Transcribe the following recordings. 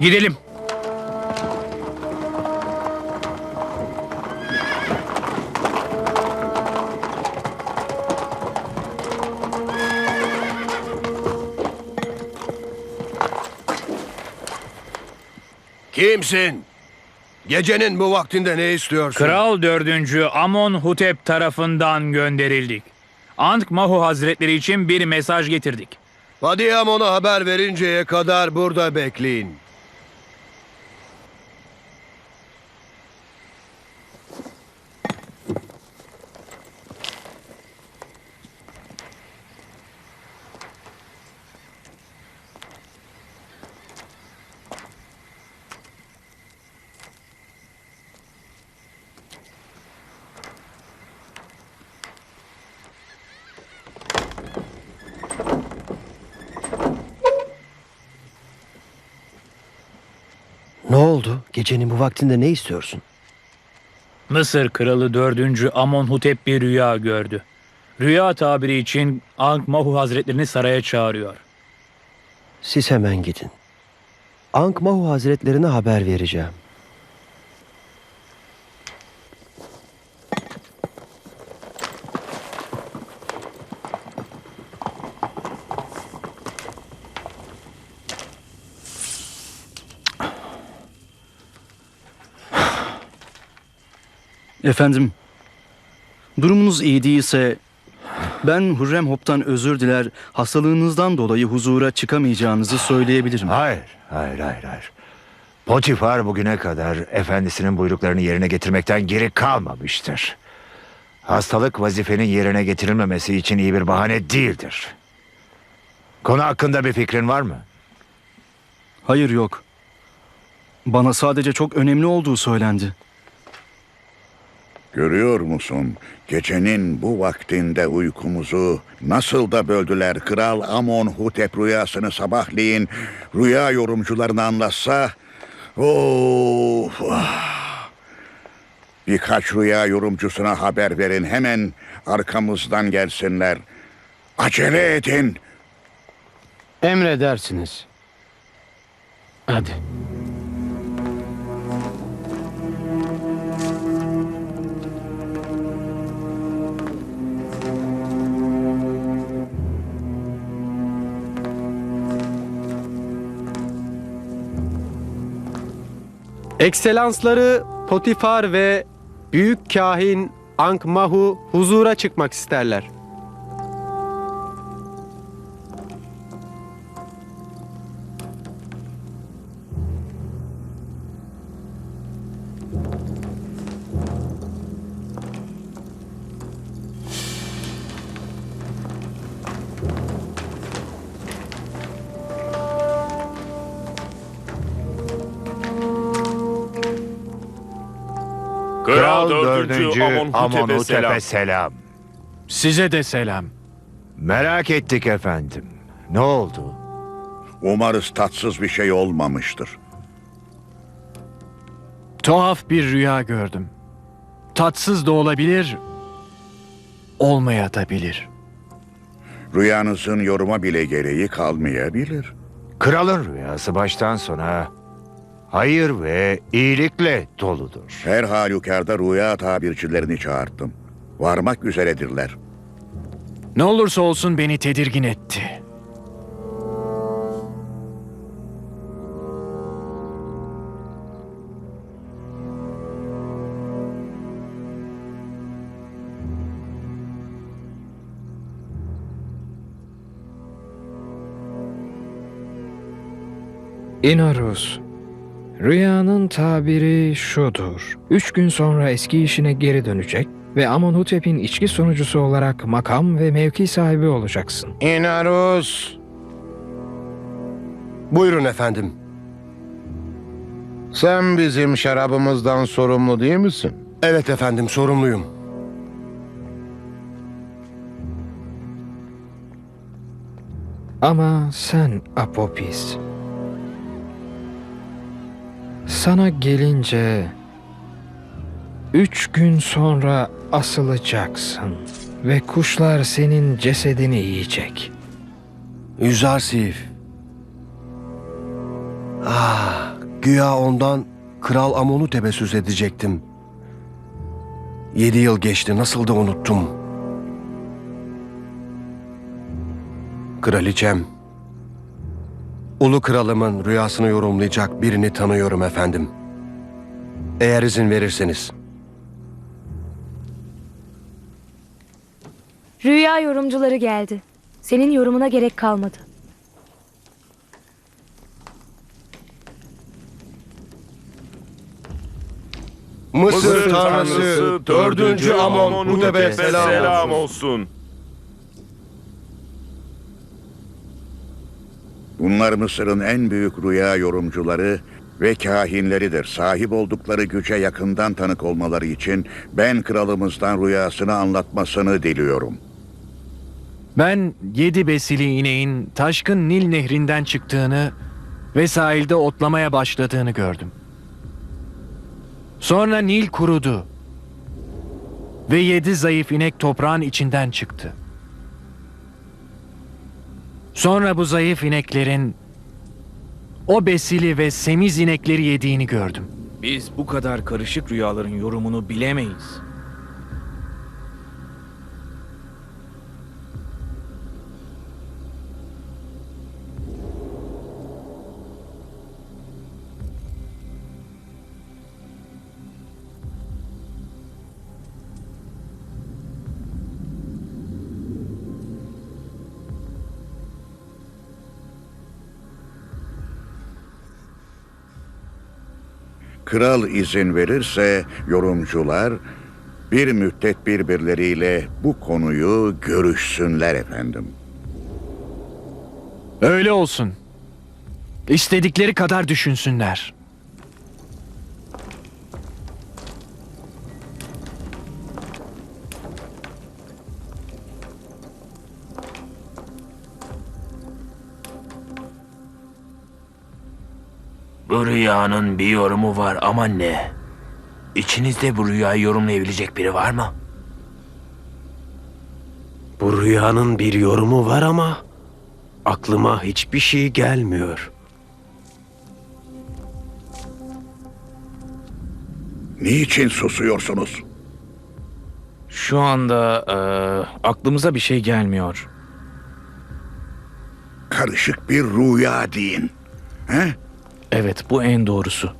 Gidelim. Kimsin? Gecenin bu vaktinde ne istiyorsun? Kral 4. Amonhotep tarafından gönderildik. Ankh Mahu Hazretleri için bir mesaj getirdik. Padiyam ona haber verinceye kadar burada bekleyin. Oldu? Gecenin bu vaktinde ne istiyorsun? Mısır Kralı 4. Amonhotep bir rüya gördü. Rüya tabiri için Ankh Mahu Hazretlerini saraya çağırıyor. Siz hemen gidin. Ankh Mahu Hazretlerine haber vereceğim. Efendim, durumunuz iyi değilse ben Hürrem Hop'tan özür diler, hastalığınızdan dolayı huzura çıkamayacağınızı söyleyebilirim. Hayır, hayır, hayır, hayır. Potifar bugüne kadar efendisinin buyruklarını yerine getirmekten geri kalmamıştır. Hastalık vazifenin yerine getirilmemesi için iyi bir bahane değildir. Konu hakkında bir fikrin var mı? Hayır yok. Bana sadece çok önemli olduğu söylendi. Görüyor musun? Gecenin bu vaktinde uykumuzu nasıl da böldüler. Kral Amonhotep rüyasını sabahleyin rüya yorumcularına anlatsa... Of! ah! Birkaç rüya yorumcusuna haber verin. Hemen arkamızdan gelsinler. Acele edin. Emredersiniz. Hadi. Ekselansları Potifar ve Büyük Kahin Ankmahu huzura çıkmak isterler. Kral 4. 4. Amonhotep'e Amonhotep'e selam. selam. Size de selam. Merak ettik efendim. Ne oldu? Umarız tatsız bir şey olmamıştır. Tuhaf bir rüya gördüm. Tatsız da olabilir, olmaya da bilir. Rüyanızın yoruma bile gereği kalmayabilir. Kralın rüyası baştan sona hayır ve iyilikle doludur. Her halükarda rüya tabircilerini çağırttım. Varmak üzeredirler. Ne olursa olsun beni tedirgin etti. İnarus. Rüyanın tabiri şudur. Üç gün sonra eski işine geri dönecek ve Amonhotep'in içki sunucusu olarak makam ve mevki sahibi olacaksın. İnarus. Buyurun efendim. Sen bizim şarabımızdan sorumlu değil misin? Evet efendim sorumluyum. Ama sen Apopis. Sana gelince üç gün sonra asılacaksın ve kuşlar senin cesedini yiyecek. Yüzarsif. Ah, güya ondan Kral Amonutep'e söz edecektim. Yedi yıl geçti, nasıl da unuttum. Kraliçem, Ulu kralımın rüyasını yorumlayacak birini tanıyorum efendim. Eğer izin verirseniz. Rüya yorumcuları geldi. Senin yorumuna gerek kalmadı. Mısır, tanrısı, dördüncü Amon Hutep'e selam, olsun. Bunlar Mısır'ın en büyük rüya yorumcuları ve kahinleridir. Sahip oldukları güce yakından tanık olmaları için ben kralımızdan rüyasını anlatmasını diliyorum. Ben yedi besili ineğin taşkın Nil nehrinden çıktığını ve sahilde otlamaya başladığını gördüm. Sonra Nil kurudu ve yedi zayıf inek toprağın içinden çıktı. Sonra bu zayıf ineklerin o besili ve semiz inekleri yediğini gördüm. Biz bu kadar karışık rüyaların yorumunu bilemeyiz. Kral izin verirse yorumcular bir müddet birbirleriyle bu konuyu görüşsünler efendim. Öyle olsun. İstedikleri kadar düşünsünler. Rüyanın bir yorumu var ama ne? İçinizde bu rüyayı yorumlayabilecek biri var mı? Bu rüyanın bir yorumu var ama aklıma hiçbir şey gelmiyor. Niçin susuyorsunuz? Şu anda eee, aklımıza bir şey gelmiyor. Karışık bir rüya deyin. He? Evet bu en doğrusu.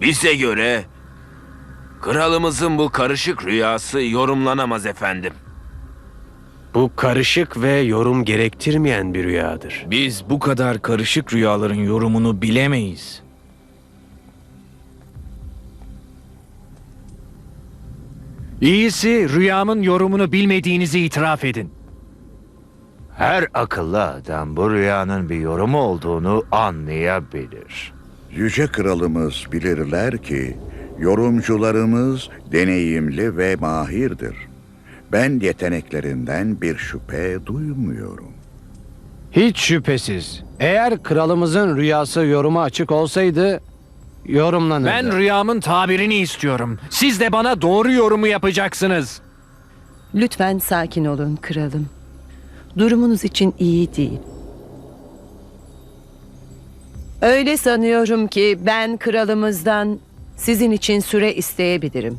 Bize göre kralımızın bu karışık rüyası yorumlanamaz efendim. Bu karışık ve yorum gerektirmeyen bir rüyadır. Biz bu kadar karışık rüyaların yorumunu bilemeyiz. İyisi rüyamın yorumunu bilmediğinizi itiraf edin. Her akıllı adam bu rüyanın bir yorumu olduğunu anlayabilir. Yüce kralımız bilirler ki yorumcularımız deneyimli ve mahirdir. Ben yeteneklerinden bir şüphe duymuyorum. Hiç şüphesiz. Eğer kralımızın rüyası yoruma açık olsaydı yorumlanırdı. Ben rüyamın tabirini istiyorum. Siz de bana doğru yorumu yapacaksınız. Lütfen sakin olun kralım. Durumunuz için iyi değil. Öyle sanıyorum ki ben kralımızdan sizin için süre isteyebilirim.